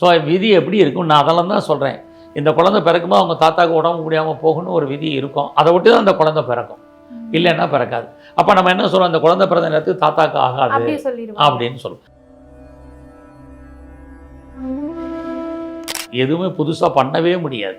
So விதி எப்படி இருக்கும்? நான் அதெல்லாம் தான் சொல்கிறேன் இந்த குழந்தை பிறக்கும்போது அவங்க தாத்தாக்கு உடம்பு முடியாமல் போகணும்னு ஒரு விதி இருக்கும். அதை விட்டு தான் அந்த குழந்தை பிறக்கும். இல்லைன்னா பிறக்காது. அப்போ நம்ம என்ன சொல்றோம்? அந்த குழந்தை பிறந்த நேரத்துக்கு தாத்தாக்கு ஆகாது. அப்படின்னு சொல்லுவோம் எதுவுமே புதுசாக பண்ணவே முடியாது.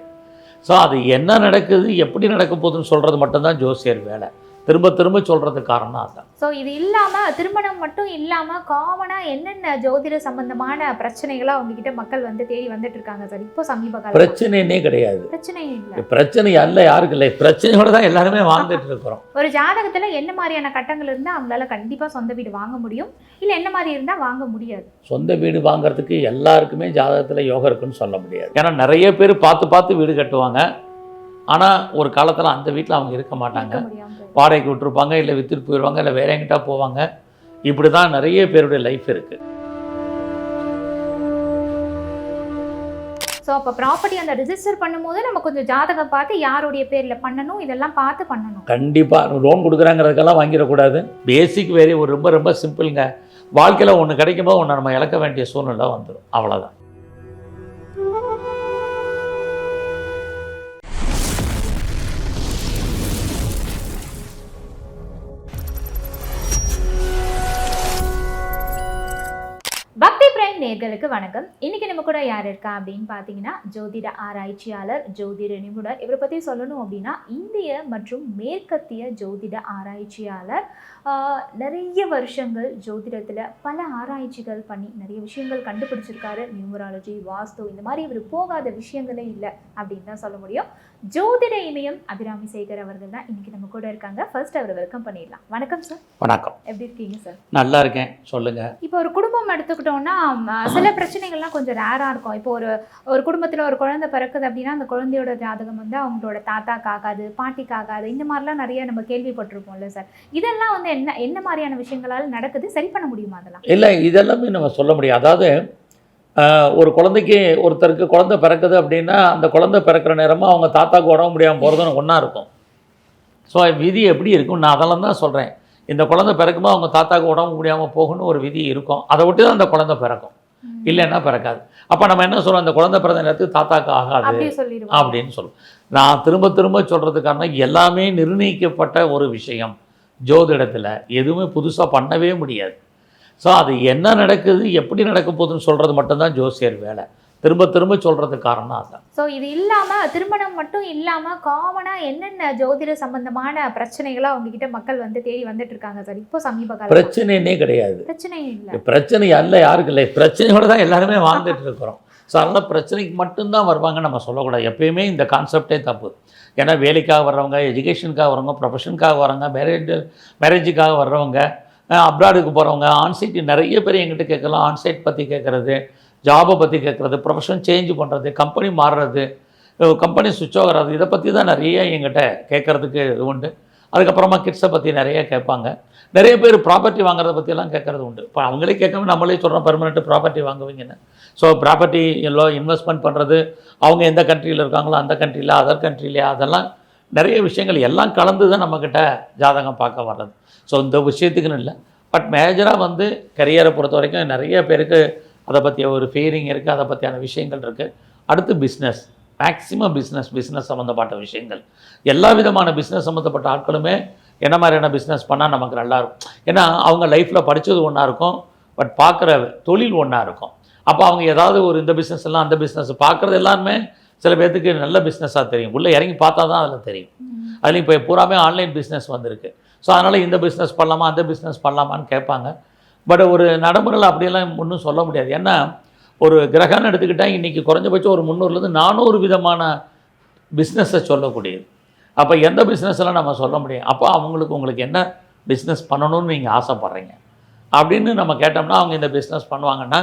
ஸோ அது என்ன நடக்குது? எப்படி நடக்க போகுதுன்னு சொல்கிறது மட்டும்தான் ஜோசியர் வேலை. திரும்ப திரும்ப சொல்கிறதுக்கு காரணம் அதான். ஸோ இது இல்லாம திருமணம் மட்டும் இல்லாம காமனா என்னென்ன ஜோதிட சம்பந்தமான பிரச்சனைகளா உங்ககிட்ட மக்கள் வந்து தேடி வந்துட்டு இருக்காங்க சார்? இப்போ சமீப காலம் பிரச்சனைனே கிடையாது. பிரச்சனை இல்லை. பிரச்சனை அல்ல யாருக்கு இல்லை. பிரச்சனையோட தான் எல்லாருமே வாழ்ந்துட்டு இருக்கிறோம். ஒரு ஜாதகத்துல என்ன மாதிரியான கட்டங்கள் இருந்தா அவங்களால கண்டிப்பா சொந்த வீடு வாங்க முடியும். இல்ல என்ன மாதிரி இருந்தா வாங்க முடியாது. சொந்த வீடு வாங்குறதுக்கு எல்லாருக்குமே ஜாதகத்தில் யோகம் இருக்குன்னு சொல்ல முடியாது. ஏன்னா நிறைய பேர் பார்த்து பார்த்து வீடு கட்டுவாங்க. ஆனால் ஒரு காலத்தில் அந்த வீட்டில் அவங்க இருக்க மாட்டாங்க. வாடகைக்கு விட்டுருப்பாங்க இல்லை வித்துட்டு போயிடுவாங்க இல்லை வேற எங்கிட்ட போவாங்க. இப்படி தான் நிறைய பேருடைய லைஃப் இருக்குது ஸோ அப்போ ப்ராப்பர்ட்டி அந்த ரிஜிஸ்டர் பண்ணும்போது நம்ம கொஞ்சம் ஜாதகம் பார்த்து யாருடைய பேர்ல பண்ணணும் இதெல்லாம் பார்த்து பண்ணணும். கண்டிப்பாக லோன் கொடுக்குறாங்கிறதுக்கெல்லாம் வாங்கிடக்கூடாது. பேசிக் வேறு ஒரு ரொம்ப ரொம்ப சிம்பிளுங்க வாழ்க்கையில் ஒன்று கிடைக்கும்போது ஒன்று நம்ம இழக்க வேண்டிய சூழ்நிலை வந்துடும் அவ்வளோதான் நேர்களுக்கு வணக்கம். இன்னைக்கு நம்ம கூட யார் இருக்கா அப்படின்னு பார்த்தீங்கன்னா ஜோதிட ஆராய்ச்சியாளர் ஜோதிட நிபுணர். இவரை பற்றி சொல்லணும் அப்படின்னா இந்திய மற்றும் மேற்கத்திய ஜோதிட ஆராய்ச்சியாளர். நிறைய வருஷங்கள் ஜோதிடத்தில் பல ஆராய்ச்சிகள் பண்ணி நிறைய விஷயங்கள் கண்டுபிடிச்சிருக்காரு. நியூமராலஜி வாஸ்து இந்த மாதிரி இவர் போகாத விஷயங்களே இல்லை அப்படின்னு தான் சொல்ல முடியும். ஜோதிட இமயம் அபிராமி சேகர் அவர்கள் தான் இன்னைக்கு நம்ம கூட இருக்காங்க. ஃபர்ஸ்ட் அவர் வெல்கம் பண்ணிடலாம். வணக்கம் சார் வணக்கம். எப்படி இருக்கீங்க சார் நல்லா இருக்கேன். சொல்லுங்கள் இப்போ ஒரு குடும்பம் எடுத்துக்கிட்டோம்னா சில பிரச்சனைகள்லாம் கொஞ்சம் ரேராக இருக்கும். இப்போ ஒரு ஒரு குடும்பத்தில் ஒரு குழந்தை பிறக்குது அப்படின்னா அந்த குழந்தையோட ஜாதகம் வந்து அவங்களோட தாத்தாக்கு ஆகாது பாட்டிக்கு ஆகாது. இந்த மாதிரிலாம் நிறைய நம்ம கேள்விப்பட்டிருப்போம்ல சார் இதெல்லாம் வந்து என்ன என்ன மாதிரியான விஷயங்களால் நடக்குது? சரி பண்ண முடியுமா அதெல்லாம்? இல்லை இதெல்லாமே நம்ம சொல்ல முடியும். அதாவது ஒரு குழந்தைக்கு ஒருத்தருக்கு குழந்தை பிறக்குது அப்படின்னா அந்த குழந்தை பிறக்கிற நேரமாக அவங்க தாத்தாக்கு உடம்பு முடியாமல் போகிறதுன்னு ஒன்றா இருக்கும். ஸோ விதி எப்படி இருக்கும் நான் அதெல்லாம் தான் சொல்கிறேன் இந்த குழந்தை பிறக்கும்போது அவங்க தாத்தாக்கு உடம்பு முடியாமல் போகணும்னு ஒரு விதி இருக்கும். அதை விட்டு தான் அந்த குழந்தை பிறக்கும். இல்லைன்னா பிறக்காது. அப்போ நம்ம என்ன சொல்கிறோம் அந்த குழந்தை பிறந்த நேரத்துக்கு தாத்தாக்கு ஆகாது அப்படின்னு சொல்லுவோம். நான் திரும்ப திரும்ப சொல்கிறதுக்கான எல்லாமே நிர்ணயிக்கப்பட்ட ஒரு விஷயம் ஜோதிடத்தில் எதுவுமே புதுசாக பண்ணவே முடியாது. ஸோ அது என்ன நடக்குது எப்படி நடக்க போகுதுன்னு சொல்கிறது மட்டும்தான் ஜோசியர் வேலை. திரும்ப திரும்ப சொல்கிறதுக்கு காரணம் அதான். ஸோ இது இல்லாம திருமணம் மட்டும் இல்லாம காமனா என்னென்ன ஜோதிட சம்பந்தமான பிரச்சனைகளா உங்ககிட்ட மக்கள் வந்து தேடி வந்துட்டு இருக்காங்க சார்? இப்போ சமீப காலம் பிரச்சனைனே கிடையாது. பிரச்சனை இல்லை. பிரச்சனை அல்ல யாருக்கு இல்லை. பிரச்சனையோட தான் எல்லாருமே வாழ்ந்துட்டு இருக்கிறோம். ஸோ அதனால் பிரச்சனைக்கு மட்டும்தான் வருவாங்க நம்ம சொல்லக்கூடாது. எப்பயுமே இந்த கான்செப்டே தப்பு. ஏன்னா வேலைக்காக வர்றவங்க எஜுகேஷனுக்காக வர்றவங்க ப்ரொஃபஷனுக்காக வர்றவங்க மேரேஜ் மேரேஜுக்காக வர்றவங்க அப்ராடுக்கு போகிறவங்க ஆன்சைட் நிறைய பேர் எங்கிட்ட கேட்கலாம். ஆன்சைட் பற்றி கேட்குறது ஜாபை பற்றி கேட்குறது ப்ரொஃபஷன் சேஞ்ச் பண்ணுறது கம்பெனி மாறுறது கம்பெனி சுவிட்ச் ஆகிறது இதை பற்றி தான் நிறைய எங்கிட்ட கேட்குறதுக்கு இது உண்டு. அதுக்கப்புறமா கிட்ஸை பற்றி நிறைய கேட்பாங்க. நிறைய பேர் ப்ராப்பர்ட்டி வாங்குறத பற்றியெல்லாம் கேட்குறது உண்டு. இப்போ அவங்களே கேட்காம நம்மளே சொல்கிறோம் பெர்மனெண்ட்டு ப்ராப்பர்ட்டி வாங்குவீங்கன்னு. ஸோ ப்ராப்பர்ட்டி எல்லாம் இன்வெஸ்ட்மெண்ட் பண்ணுறது அவங்க எந்த கண்ட்ரியில் இருக்காங்களோ அந்த கண்ட்ரியில் அதர் கண்ட்ரிலையா அதெல்லாம் நிறைய விஷயங்கள் எல்லாம் கலந்து தான் நம்மக்கிட்ட ஜாதகம் பார்க்க வர்றது. ஸோ இந்த விஷயத்துக்குன்னு இல்லை. பட் மேஜராக வந்து கரியரை பொறுத்த வரைக்கும் நிறைய பேருக்கு அதை பற்றிய ஒரு ஃபீலிங் இருக்குது அதை பற்றியான விஷயங்கள் இருக்குது அடுத்து பிஸ்னஸ் மேக்ஸிமம் பிஸ்னஸ் பிஸ்னஸ் சம்மந்தப்பட்ட விஷயங்கள். எல்லா விதமான பிஸ்னஸ் சம்மந்தப்பட்ட ஆட்களுமே என்ன மாதிரியான பிஸ்னஸ் பண்ணால் நமக்கு நல்லா இருக்கும். ஏன்னா அவங்க லைஃப்பில் படித்தது ஒன்றா இருக்கும் பட் பார்க்குற தொழில் ஒன்றா இருக்கும். அப்போ அவங்க ஏதாவது ஒரு இந்த பிஸ்னஸ் எல்லாம் அந்த பிஸ்னஸ் பார்க்குறது எல்லாருமே சில பேர்த்துக்கு நல்ல பிஸ்னஸாக தெரியும். உள்ளே இறங்கி பார்த்தா தான் அதில் தெரியும். அதுலேயும் இப்போ பூராமே ஆன்லைன் பிஸ்னஸ் வந்திருக்கு. ஸோ அதனால் இந்த பிஸ்னஸ் பண்ணலாமா அந்த பிஸ்னஸ் பண்ணலாமான்னு கேட்பாங்க. பட் ஒரு நடைமுறையில் அப்படியெல்லாம் ஒன்றும் சொல்ல முடியாது. ஏன்னா ஒரு கிரகம்னு எடுத்துக்கிட்டால் இன்றைக்கி குறைஞ்சபட்சம் ஒரு முந்நூறுலேருந்து நானூறு விதமான பிஸ்னஸை சொல்லக்கூடியது. அப்போ எந்த பிஸ்னஸ்லாம் நம்ம சொல்ல முடியும்? அப்போ அவங்களுக்கு உங்களுக்கு என்ன பிஸ்னஸ் பண்ணணும்னு நீங்கள் ஆசைப்பட்றீங்க. அப்படின்னு நம்ம கேட்டோம்னா அவங்க இந்த பிஸ்னஸ் பண்ணுவாங்கன்னா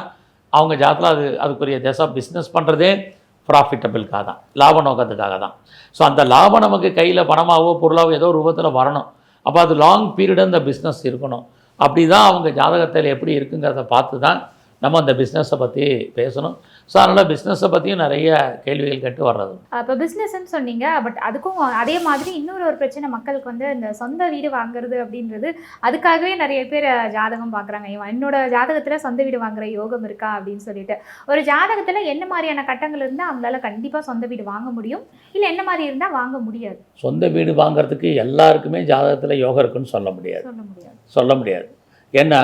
அவங்க ஜாத்தில் அது அதுக்குரிய தேசம் பிஸ்னஸ் பண்ணுறதே ப்ராஃபிட்டபிள்காக தான் லாப நோக்கத்துக்காக தான். ஸோ அந்த லாபம் நமக்கு கையில் பணமாகவோ பொருளாகவோ ஏதோ ரூபத்தில் வரணும். அப்போ அது லாங் பீரியட் அந்த பிஸ்னஸ் இருக்கணும். அப்படி தான் அவங்க ஜாதகத்தில் எப்படி இருக்குங்கிறத பார்த்து தான் நம்ம அந்த பிஸ்னஸை பற்றி பேசணும். ஸோ அதனால் பிஸ்னஸை பற்றியும் நிறைய கேள்விகள் கேட்டு வர்றது. இப்போ பிஸ்னஸ்ன்னு சொன்னீங்க பட் அதுக்கும் அதே மாதிரி இன்னொரு ஒரு பிரச்சனை மக்களுக்கு வந்து இந்த சொந்த வீடு வாங்குறது அப்படின்றது அதுக்காகவே நிறைய பேர் ஜாதகம் பார்க்குறாங்க. என்னோட ஜாதகத்தில் சொந்த வீடு வாங்குற யோகம் இருக்கா அப்படின்னு சொல்லிட்டு. ஒரு ஜாதகத்தில் என்ன மாதிரியான கட்டங்கள் இருந்தால் அவங்களால கண்டிப்பாக சொந்த வீடு வாங்க முடியும். இல்லை என்ன மாதிரி இருந்தால் வாங்க முடியாது. சொந்த வீடு வாங்குறதுக்கு எல்லாருக்குமே ஜாதகத்தில் யோகம் இருக்குன்னு சொல்ல முடியாது. சொல்ல முடியாது. சொல்ல முடியாது. ஏன்னா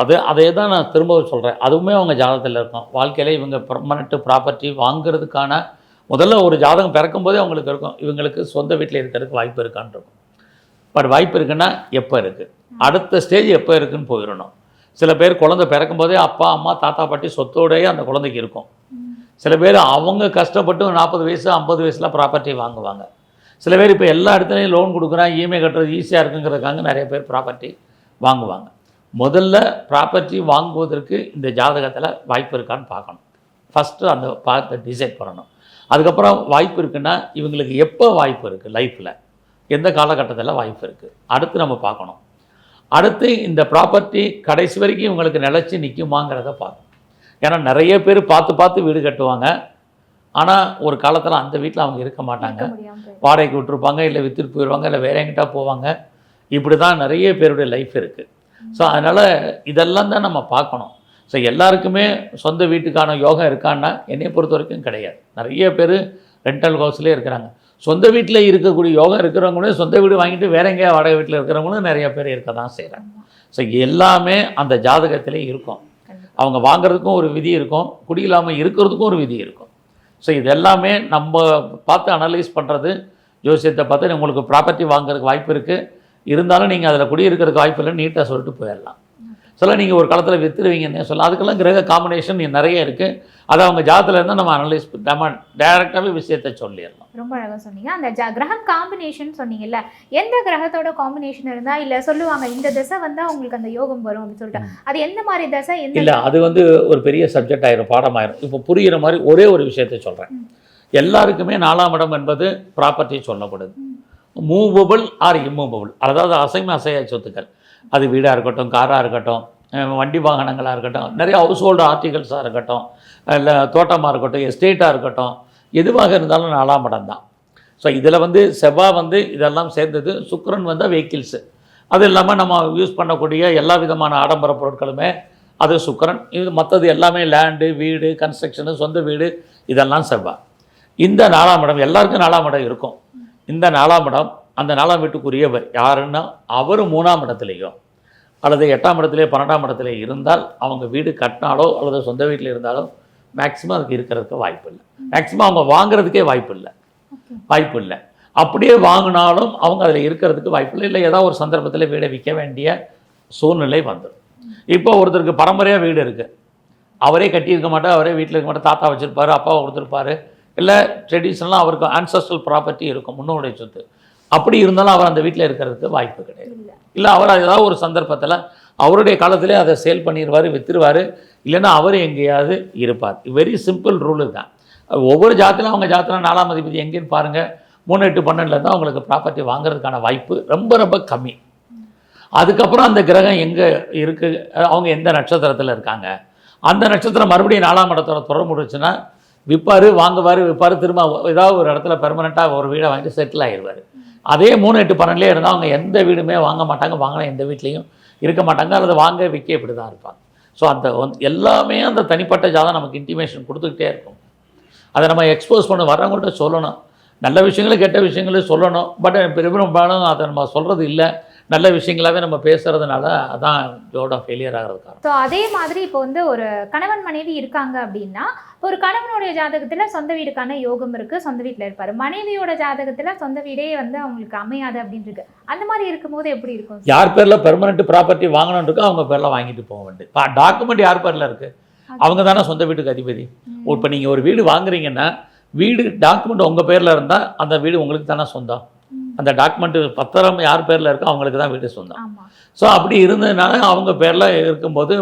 அது அதே தான் நான் திரும்ப சொல்கிறேன் அதுவுமே அவங்க ஜாதகத்தில் இருக்கும். வாழ்க்கையில் இவங்க பர்மனெண்ட்டு ப்ராப்பர்ட்டி வாங்குறதுக்கான முதல்ல ஒரு ஜாதகம் பிறக்கும்போதே அவங்களுக்கு இருக்கும். இவங்களுக்கு சொந்த வீட்டில் இருக்கிறதுக்கு வாய்ப்பு இருக்கான்னு இருக்கும். பட் வாய்ப்பு இருக்குன்னா எப்போ இருக்குது அடுத்த ஸ்டேஜ் எப்போ இருக்குன்னு போயிடணும். சில பேர் குழந்தை பிறக்கும்போதே அப்பா அம்மா தாத்தா பாட்டி சொத்தோடயே அந்த குழந்தைக்கு இருக்கும். சில பேர் அவங்க கஷ்டப்பட்டு நாற்பது வயசு ஐம்பது வயசில் ப்ராப்பர்ட்டி வாங்குவாங்க. சில பேர் இப்போ எல்லா இடத்துலையும் லோன் கொடுக்குறான் இஎம்ஐ கட்டுறது ஈஸியாக இருக்குங்கிறதுக்காக நிறைய பேர் ப்ராப்பர்ட்டி வாங்குவாங்க. முதல்ல ப்ராப்பர்ட்டி வாங்குவதற்கு இந்த ஜாதகத்தில் வாய்ப்பு இருக்கான்னு பார்க்கணும். ஃபஸ்ட்டு அந்த பார்த்து டிசைட் பண்ணணும். அதுக்கப்புறம் வாய்ப்பு இருக்குன்னா இவங்களுக்கு எப்போ வாய்ப்பு இருக்குது லைஃப்பில் எந்த காலகட்டத்தில் வாய்ப்பு இருக்குது அடுத்து நம்ம பார்க்கணும். அடுத்து இந்த ப்ராப்பர்ட்டி கடைசி வரைக்கும் இவங்களுக்கு நிலச்சி நிற்குமாங்கிறத பார்க்கணும். ஏன்னா நிறைய பேர் பார்த்து பார்த்து வீடு கட்டுவாங்க. ஆனால் ஒரு காலத்தில் அந்த வீட்டில் அவங்க இருக்க மாட்டாங்க. வாடகைக்கு விட்டுருப்பாங்க இல்லை விற்றுட்டு போயிடுவாங்க இல்லை வேற எங்கிட்ட போவாங்க. இப்படி தான் நிறைய பேருடைய லைஃப் இருக்குது ஸோ அதனால் இதெல்லாம் தான் நம்ம பார்க்கணும். ஸோ எல்லாருக்குமே சொந்த வீட்டுக்கான யோகம் இருக்கான்னா என்னைய பொறுத்த வரைக்கும் கிடையாது. நிறைய பேர் ரெண்டல் ஹவுஸ்லேயே இருக்கிறாங்க. சொந்த வீட்டில் இருக்கக்கூடிய யோகம் இருக்கிறவங்களும் சொந்த வீடு வாங்கிட்டு வேற எங்கேயா வாடகை வீட்டில் இருக்கிறவங்களும் நிறைய பேர் இருக்க தான் செய்கிறாங்க ஸோ எல்லாமே அந்த ஜாதகத்திலே இருக்கும். அவங்க வாங்குறதுக்கும் ஒரு விதி இருக்கும். குடியில்லாமல் இருக்கிறதுக்கும் ஒரு விதி இருக்கும். ஸோ இது எல்லாமே நம்ம பார்த்து அனலைஸ் பண்ணுறது ஜோசியத்தை பார்த்து உங்களுக்கு ப்ராப்பர்ட்டி வாங்குறதுக்கு வாய்ப்பு இருக்குது இருந்தாலும் நீங்கள் அதில் குடியிருக்கிறதுக்கு வாய்ப்பு இல்லைன்னு நீட்டாக சொல்லிட்டு போயிடலாம். சொல்ல நீங்கள் ஒரு காலத்தில் வித்துருவீங்கன்னு சொல்லலாம். அதுக்கெல்லாம் கிரக காம்பினேஷன் நிறைய இருக்குது அதை அவங்க ஜாதத்தில் இருந்தால் நம்ம அனலைஸ் நம்ம டேரெக்டாகவே விஷயத்தை சொல்லிடலாம். ரொம்ப அழகா சொன்னீங்க. அந்த ஜ கிரகம் காம்பினேஷன் சொன்னீங்கல்ல எந்த கிரகத்தோட காம்பினேஷன் இருந்தா இல்ல சொல்லுவாங்க இந்த திசை வந்தா உங்களுக்கு அந்த யோகம் வரும் அப்படின்னு சொல்லிட்டு அது எந்த மாதிரி திசை இல்லை அது வந்து ஒரு பெரிய சப்ஜெக்ட் ஆயிரும் பாடமாயிரும். இப்போ புரிகிற மாதிரி ஒரே ஒரு விஷயத்தை சொல்கிறேன் எல்லாருக்குமே நாலாம் இடம் என்பது ப்ராப்பர்ட்டி சொல்லப்படுது. மூவபிள் ஆர் இம்மூவபிள் அதாவது அசைம அசையா சொத்துக்கள். அது வீடாக இருக்கட்டும் காராக இருக்கட்டும் வண்டி வாகனங்களாக இருக்கட்டும் நிறைய ஹவுஸ் ஹோல்டு ஆர்டிகல்ஸாக இருக்கட்டும் இல்லை தோட்டமாக இருக்கட்டும் எஸ்டேட்டாக இருக்கட்டும் எதுவாக இருந்தாலும் நாலாம் இடம் தான். ஸோ இதில் வந்து செவ்வாய் வந்து இதெல்லாம் சேர்ந்தது சுக்கரன் வந்து வெஹிக்கிள்ஸு அது இல்லாமல் நம்ம யூஸ் பண்ணக்கூடிய எல்லா விதமான ஆடம்பர பொருட்களுமே அது சுக்கரன். இது மற்றது எல்லாமே லேண்டு வீடு கன்ஸ்ட்ரக்ஷனு சொந்த வீடு இதெல்லாம் செவ்வாய் இந்த நாலாம் இடம் எல்லாருக்கும் நாலாம் இடம் இருக்கும். இந்த நாலாம் இடம் அந்த நாலாம் வீட்டுக்குரியவர் யாருன்னா அவர் மூணாம் இடத்துலையோ அல்லது எட்டாம் இடத்துலையோ பன்னெண்டாம் இடத்துலையோ இருந்தால் அவங்க வீடு கட்டினாலோ அல்லது சொந்த வீட்டில் இருந்தாலோ மேக்ஸிமம் அதுக்கு இருக்கிறதுக்கு வாய்ப்பு இல்லை. மேக்ஸிமம் அவங்க வாங்குறதுக்கே வாய்ப்பு இல்லை. வாய்ப்பு இல்லை. அப்படியே வாங்கினாலும் அவங்க அதில் இருக்கிறதுக்கு வாய்ப்பு இல்லை. இல்லை ஏதாவது ஒரு சந்தர்ப்பத்தில் வீடை விற்க வேண்டிய சூழ்நிலை வந்துடும். இப்போ ஒருத்தருக்கு பரம்பரையாக வீடு இருக்குது அவரே கட்டியிருக்க மாட்டார் அவரே வீட்டில் இருக்க மாட்டார் தாத்தா வச்சுருப்பாரு அப்பா கொடுத்துருப்பாரு இல்லை ட்ரெடிஷ்னலாக அவருக்கு ancestral ப்ராப்பர்ட்டி இருக்கும் முன்னோடைய சொத்து. அப்படி இருந்தாலும் அவர் அந்த வீட்டில் இருக்கிறதுக்கு வாய்ப்பு கிடையாது. இல்ல. அவர் ஏதாவது ஒரு சந்தர்ப்பத்தில் அவருடைய காலத்திலே அதை சேல் பண்ணிடுவார் விற்றுருவார் இல்லைன்னா அவர் எங்கேயாவது இருப்பார். வெரி சிம்பிள் ரூலு தான் ஒவ்வொரு ஜாத்திலும் அவங்க ஜாத்திரம் நாலாம் அதிபதி எங்கேன்னு பாருங்கள் மூணு எட்டு பன்னெண்டில் தான் அவங்களுக்கு ப்ராப்பர்ட்டி வாங்குறதுக்கான வாய்ப்பு ரொம்ப ரொம்ப கம்மி. அதுக்கப்புறம் அந்த கிரகம் எங்கே இருக்குது அவங்க எந்த நட்சத்திரத்தில் இருக்காங்க? அந்த நட்சத்திரம் மறுபடியும் நாலாம் இடத்துல தொடர்புடுச்சுன்னா விற்பார் வாங்குவார் விற்பார் திரும்ப ஏதாவது ஒரு இடத்துல பெர்மனெண்ட்டாக ஒரு வீடை வாங்கிட்டு செட்டில் ஆகிடுவார் அதே மூணு எட்டு பன்னெண்டுலேயே இருந்தால் அவங்க எந்த வீடுமே வாங்க மாட்டாங்க வாங்கினா எந்த வீட்லேயும் இருக்க மாட்டாங்க. அல்லது வாங்க விற்க இப்படி தான் இருப்பாங்க. ஸோ அந்த எல்லாமே அந்த தனிப்பட்ட ஜாதகம் நமக்கு இன்டிமேஷன் கொடுத்துக்கிட்டே இருக்கும். அதை நம்ம எக்ஸ்போஸ் பண்ண வரவங்கள்ட்ட சொல்லணும். நல்ல விஷயங்களும் கெட்ட விஷயங்களும் சொல்லணும். பட் பெரும்பாலும் அதை நம்ம சொல்கிறது இல்லை. நல்ல விஷயங்களாவே நம்ம பேசுகிறதுனால அதான் ஜோட ஃபெயிலியர் ஆகிறது காரணம். ஸோ அதே மாதிரி இப்போ வந்து ஒரு கணவன் மனைவி இருக்காங்க அப்படின்னா ஒரு கணவனுடைய ஜாதகத்துல சொந்த வீடுக்கான யோகம் இருக்கு சொந்த வீட்டில் இருப்பாரு. மனைவியோட ஜாதகத்துல சொந்த வீடே வந்து அவங்களுக்கு அமையாது அப்படின்னு இருக்கு. அந்த மாதிரி இருக்கும்போது எப்படி இருக்கும்? யார் பேரில் பெர்மனெண்ட் ப்ராப்பர்ட்டி வாங்கணும்னு இருக்கோ அவங்க பேரில் வாங்கிட்டு போக வேண்டியது. டாக்குமெண்ட் யார் பேரில் இருக்குது அவங்க தானே சொந்த வீட்டுக்கு அதிபதி. இப்போ நீங்கள் ஒரு வீடு வாங்குறீங்கன்னா வீடு டாக்குமெண்ட் உங்கள் பேரில் இருந்தால் அந்த வீடு உங்களுக்கு தானே சொந்தம். அந்த டாக்குமெண்ட் பத்திரம் யார் பேரில் இருக்கோ அவங்களுக்கு தான் வீடு சொந்தம். ஸோ அப்படி இருந்ததுனால அவங்க பேரில் இருக்கும்போது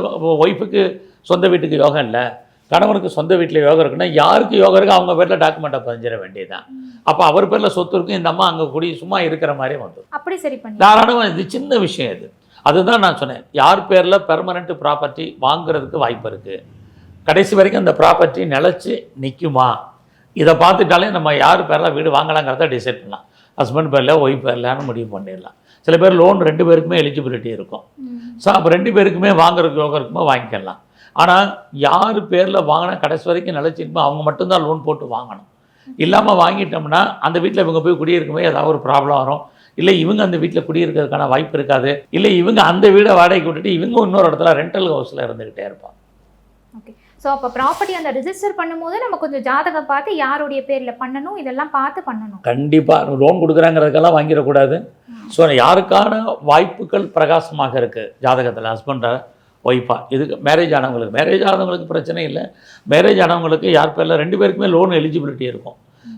ஒய்ஃபுக்கு சொந்த வீட்டுக்கு யோகம் இல்லை. கணவனுக்கு சொந்த வீட்டில் யோகம் இருக்குன்னா யாருக்கு யோகம் இருக்கோ அவங்க பேரில் டாக்குமெண்ட்டை பதிஞ்சிட வேண்டியதுதான். அப்போ அவர் பேரில் சொத்து இருக்கும் இந்த அம்மா அங்கே குடி சும்மா இருக்கிற மாதிரி வந்துடும். அப்படி சரி பண்ணி. தாராளமாக இது சின்ன விஷயம் இது. அதுதான் நான் சொன்னேன். யார் பேரில் பெர்மனண்ட் ப்ராப்பர்ட்டி வாங்குறதுக்கு வாய்ப்பு இருக்குது கடைசி வரைக்கும் அந்த ப்ராப்பர்ட்டி நிலச்சி நிற்குமா இதை பார்த்துட்டாலே நம்ம யார் பேரில் வீடு வாங்கலாங்கிறத டிசைட் பண்ணலாம். ஹஸ்பண்ட் பேரில் ஒய்ஃப் பேர்லான்னு முடிவு பண்ணிடலாம். சில பேர் லோன் ரெண்டு பேருக்குமே எலிஜிபிலிட்டி இருக்கும். ஸோ அப்போ ரெண்டு பேருக்குமே வாங்குறதுக்கு யோகம் இருக்குமோ வாங்கிக்கலாம். ஆனால் யார் பேரில் வாங்கினா கடைசி வரைக்கும் நிலச்சிருக்குமோ அவங்க மட்டும்தான் லோன் போட்டு வாங்கணும். இல்லாமல் வாங்கிட்டோம்னா அந்த வீட்டில் இவங்க போய் குடியிருக்கும்போது ஏதாவது ஒரு ப்ராப்ளம் வரும். இல்லை இவங்க அந்த வீட்டில் குடியிருக்கிறதுக்கான வாய்ப்பு இருக்காது. இல்லை இவங்க அந்த வீடை வாடகைக்கு விட்டுட்டு இவங்க இன்னொரு இடத்துல ரெண்டல் ஹவுஸில் இருந்துக்கிட்டே இருப்பாங்க. ஓகே ஸோ அப்போ ப்ராப்பர்ட்டி அந்த ரிஜிஸ்டர் பண்ணும்போது நம்ம கொஞ்சம் ஜாதகம் பார்த்து யாருடைய பேரில் பண்ணணும் இதெல்லாம் பார்த்து பண்ணணும். கண்டிப்பாக லோன் கொடுக்குறாங்கிறதுக்கெல்லாம் வாங்கிடக்கூடாது. ஸோ யாருக்கான வாய்ப்புகள் பிரகாசமாக இருக்குது ஜாதகத்தில் ஹஸ்பண்டை ஒய்ஃபாக இதுக்கு மேரேஜ் ஆனவங்களுக்கு. மேரேஜ் ஆனவங்களுக்கு பிரச்சனை இல்லை. மேரேஜ் ஆனவங்களுக்கு யார் பேரில்? ரெண்டு பேருக்குமே லோன் எலிஜிபிலிட்டி இருக்கும்.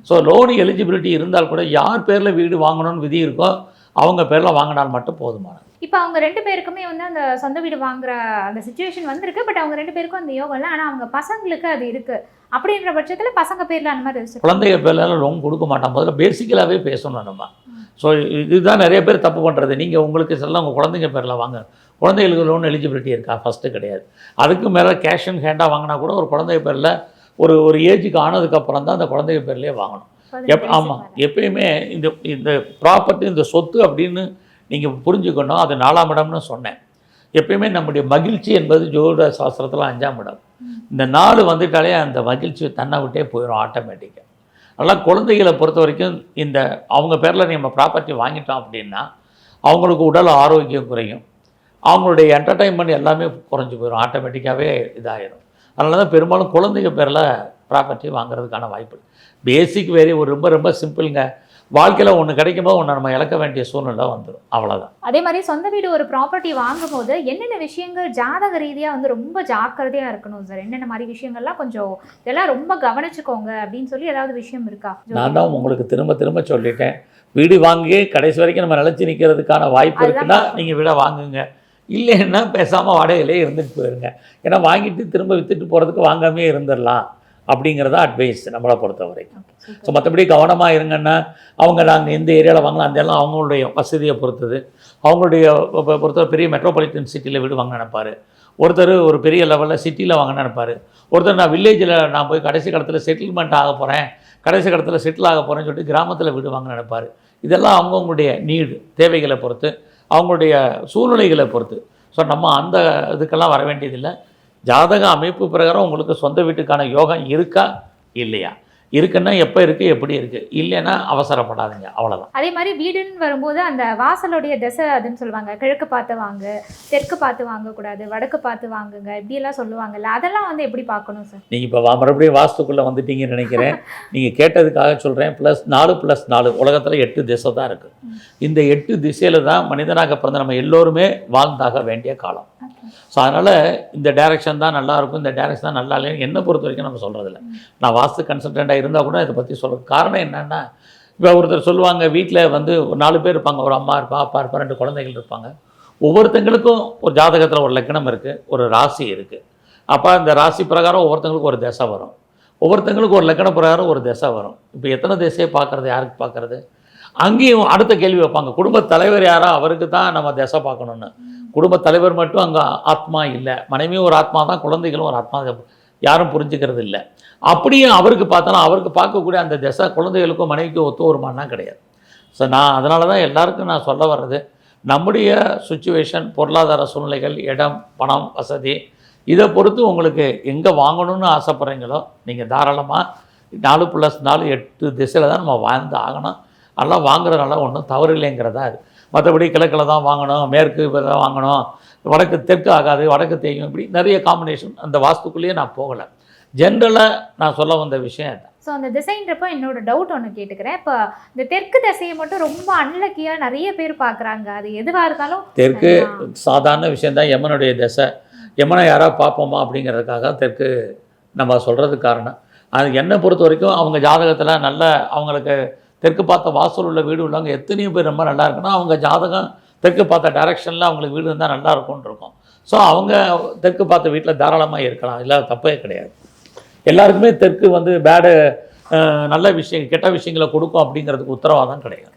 ஸோ லோன் எலிஜிபிலிட்டி இருந்தால் கூட யார் பேரில் வீடு வாங்கணும்னு விதி இருக்கோ அவங்க பேரில் வாங்கினால் மட்டும் போதுமானது. இப்போ அவங்க ரெண்டு பேருக்குமே வந்து அந்த சொந்த வீடு வாங்குற அந்த சுச்சுவேஷன் வந்திருக்கு. பட் அவங்க ரெண்டு பேருக்கும் அந்த யோகம் இல்லை. ஆனால் அவங்க பசங்களுக்கு அது இருக்கு. அப்படின்ற பட்சத்தில் பசங்க பேரில் அந்த மாதிரி ரெஜிஸ்டர் குழந்தைங்க பேரில் லோன் கொடுக்க மாட்டான் முதல்ல பேசிக்கலாகவே பேசணும் நம்ம. ஸோ இதுதான் நிறைய பேர் தப்பு பண்ணுறது நீங்கள் உங்களுக்கு செல்லாம் உங்கள் குழந்தைங்க பேரில் வாங்க. குழந்தைகளுக்கு லோன் எலிஜிபிலிட்டி இருக்கா? ஃபஸ்ட்டு கிடையாது. அதுக்கு மேலே கேஷ் அண்ட் ஹேண்டாக வாங்கினா கூட ஒரு குழந்தை பேரில் ஒரு ஒரு ஏஜுக்கு ஆனதுக்கப்புறம் தான் அந்த குழந்தைங்க பேர்லேயே வாங்கணும். எப் ஆமாம் எப்பயுமே இந்த இந்த ப்ராப்பர்ட்டி இந்த சொத்து அப்படின்னு நீங்கள் புரிஞ்சுக்கணும் அது நாலாம் இடம்னு சொன்னேன். எப்பயுமே நம்முடைய மகிழ்ச்சி என்பது ஜோதிட சாஸ்திரத்தில் அஞ்சாம் இடம். இந்த நாலு வந்துட்டாலே அந்த மகிழ்ச்சி தன்னை விட்டே போயிடும் ஆட்டோமேட்டிக்காக அதனால் குழந்தைகளை பொறுத்த வரைக்கும் இந்த அவங்க பேரில் நம்ம ப்ராப்பர்ட்டி வாங்கிட்டோம் அப்படின்னா அவங்களுக்கு உடல் ஆரோக்கியம் குறையும். அவங்களுடைய என்டர்டைன்மெண்ட் எல்லாமே குறைஞ்சி போயிடும் ஆட்டோமேட்டிக்காகவே இதாகிடும் அதனால தான் பெரும்பாலும் குழந்தைங்க பேரில் ப்ராப்பர்ட்டி வாங்குறதுக்கான வாய்ப்பு. பேசிக் வேரி ஒரு ரொம்ப ரொம்ப சிம்பிளுங்க வாழ்க்கையில் ஒன்று கிடைக்கும்போது ஒன்று நம்ம இழக்க வேண்டிய சூழ்நிலை வந்துடும் அவ்வளோதான் அதே மாதிரி சொந்த வீடு ஒரு ப்ராப்பர்ட்டி வாங்கும்போது என்னென்ன விஷயங்கள் ஜாதக ரீதியாக வந்து ரொம்ப ஜாக்கிரதையாக இருக்கணும் சார் என்னென்ன மாதிரி விஷயங்கள்லாம் கொஞ்சம் இதெல்லாம் ரொம்ப கவனிச்சுக்கோங்க அப்படின்னு சொல்லி ஏதாவது விஷயம் இருக்கா? நான் தான் உங்களுக்கு திரும்ப திரும்ப சொல்லிட்டேன். வீடு வாங்கி கடைசி வரைக்கும் நம்ம நிலச்சி நிற்கிறதுக்கான வாய்ப்பு இருக்குன்னா. நீங்கள் வீடை வாங்குங்க. இல்லைன்னா பேசாமல் வாடகையிலே இருந்துட்டு போயிருங்க. ஏன்னா வாங்கிட்டு திரும்ப விற்றுட்டு போகிறதுக்கு வாங்காமே இருந்துடலாம். அப்படிங்கிறதா அட்வைஸ் நம்மளை பொறுத்த வரைக்கும் ஸோ மற்றபடி கவனமாக இருங்கன்னா அவங்க நாங்கள் எந்த ஏரியாவில் வாங்கலாம் அந்த எல்லாம் அவங்களுடைய வசதியை பொறுத்தது. அவங்களுடைய பொறுத்தவரை பெரிய மெட்ரோபாலிட்டன் சிட்டியில் வீடு வாங்க நினைப்பாரு. ஒருத்தர் ஒரு பெரிய லெவலில் சிட்டியில் வாங்க நினைப்பாரு. ஒருத்தர் நான் வில்லேஜில் நான் போய் கடைசி காலத்தில் செட்டில்மெண்ட் ஆக போகிறேன் கடைசி காலத்தில் செட்டில் ஆக போகிறேன்னு சொல்லிட்டு கிராமத்தில் வீடு வாங்க நினைப்பாரு. இதெல்லாம் அவங்கவுங்களுடைய நீடு தேவைகளை பொறுத்து அவங்களுடைய சூழ்நிலைகளை பொறுத்து. ஸோ நம்ம அந்த இதுக்கெல்லாம் வர வேண்டியதில்லை. ஜாதக அமைப்பு பிரகாரம் உங்களுக்கு சொந்த வீட்டுக்கான யோகம் இருக்கா? இல்லையா? இருக்குன்னா எப்போ இருக்குது எப்படி இருக்குது இல்லைன்னா அவசரப்படாதீங்க. அவ்வளோதான் அதே மாதிரி வீடுன்னு வரும்போது அந்த வாசலுடைய திசை அதுன்னு சொல்லுவாங்க. கிழக்கு பார்த்து வாங்க தெற்கு பார்த்து வாங்கக்கூடாது வடக்கு பார்த்து வாங்குங்க இப்படியெல்லாம் சொல்லுவாங்கல்ல. அதெல்லாம் வந்து எப்படி பார்க்கணும் சார்? நீங்கள் இப்போ மறுபடியும் வாஸ்துக்குள்ளே வந்துட்டீங்கன்னு நினைக்கிறேன். நீங்கள் கேட்டதுக்காக சொல்கிறேன் ப்ளஸ் நாலு ப்ளஸ் நாலு. உலகத்தில் எட்டு திசை தான் இருக்குது இந்த எட்டு திசையில் தான் மனிதனாக பிறந்த நம்ம எல்லோருமே வாழ்ந்தாக வேண்டிய காலம். ஸோ அதனால் இந்த டேரக்ஷன் தான் நல்லா இருக்கும் இந்த டேரக்ஷன் தான் நல்லா இல்லைன்னு என்னை பொறுத்த வரைக்கும் நம்ம சொல்கிறதில்ல நான் வாஸ்து கன்சல்டண்ட்டாக இருந்தால் கூட இதை பற்றி சொல்கிற காரணம் என்னென்னா இப்போ ஒருத்தர் சொல்லுவாங்க வீட்டில் வந்து ஒரு நாலு பேர் இருப்பாங்க ஒரு அம்மா இருப்பா அப்பா இருப்பா ரெண்டு குழந்தைகள் இருப்பாங்க. ஒவ்வொருத்தங்களுக்கும் ஒரு ஜாதகத்தில் ஒரு லக்கணம் இருக்குது ஒரு ராசி இருக்குது அப்போ அந்த ராசி பிரகாரம் ஒவ்வொருத்தங்களுக்கும் ஒரு திசை வரும். ஒவ்வொருத்தங்களுக்கும் ஒரு லக்கண பிரகாரம் ஒரு திசை வரும். இப்போ எத்தனை திசையை பார்க்குறது யாருக்கு பார்க்குறது? அங்கேயும் அடுத்த கேள்வி வைப்பாங்க குடும்ப தலைவர் யாரோ அவருக்கு தான் நம்ம திசை பார்க்கணுன்னு குடும்ப தலைவர் மட்டும் அங்கே ஆத்மா இல்லை. மனைவியும் ஒரு ஆத்மா தான் குழந்தைகளும் ஒரு ஆத்மா யாரும் புரிஞ்சுக்கிறது இல்லை. அப்படியே அவருக்கு பார்த்தாலும் அவருக்கு பார்க்கக்கூடிய அந்த திசை குழந்தைகளுக்கும் மனைவிக்கும் ஒத்து வருமானா கிடையாது. ஸோ நான் அதனால தான் எல்லாருக்கும் நான் சொல்ல வர்றது நம்முடைய சுச்சுவேஷன் பொருளாதார சூழ்நிலைகள் இடம் பணம் வசதி இதை பொறுத்து உங்களுக்கு எங்கே வாங்கணும்னு ஆசைப்பட்றீங்களோ நீங்கள் தாராளமாக நாலு ப்ளஸ் நாலு எட்டு திசையில் தான் நம்ம வாழ்ந்து ஆகணும். அதெல்லாம் வாங்குறதுனால ஒன்றும் தவறு இல்லைங்கிறதா அது. மற்றபடி கிழக்கில் தான் வாங்கணும் மேற்கு தான் வாங்கணும் வடக்கு தெற்கு ஆகாது வடக்கு தேயும் இப்படி நிறைய காம்பினேஷன் அந்த வாஸ்துக்குள்ளேயே நான் போகலை. ஜென்ரலாக நான் சொல்ல வந்த விஷயம் ஸோ அந்த திசைன்றப்போ என்னோட டவுட் ஒன்று கேட்டுக்கிறேன். இப்போ இந்த தெற்கு திசையை மட்டும் ரொம்ப அன்லக்கியாக நிறைய பேர் பார்க்குறாங்க. அது எதுவாக இருந்தாலும் தெற்கு. சாதாரண விஷயந்தான் யமனுடைய திசை. யமனை யாராவது பார்ப்போமா அப்படிங்கிறதுக்காக தெற்கு நம்ம சொல்கிறதுக்கு காரணம். அது என்னை பொறுத்த வரைக்கும் அவங்க ஜாதகத்தில் நல்ல அவங்களுக்கு தெற்கு பார்த்த வாசல் உள்ள வீடு உள்ளவங்க எத்தனையோ பேர் ரொம்ப நல்லா இருக்குன்னா அவங்க ஜாதகம் தெற்கு பார்த்த டைரக்ஷனில் அவங்களுக்கு வீடு இருந்தால் நல்லா இருக்கும்னு இருக்கும். ஸோ அவங்க தெற்கு பார்த்த வீட்டில் தாராளமாக இருக்கலாம். இல்லை தப்பே கிடையாது. எல்லாருக்குமே தெற்கு வந்து பேடு நல்ல விஷயம் கெட்ட விஷயங்களை கொடுக்கும் அப்படிங்கிறதுக்கு உத்தரவாதம் கிடையாது.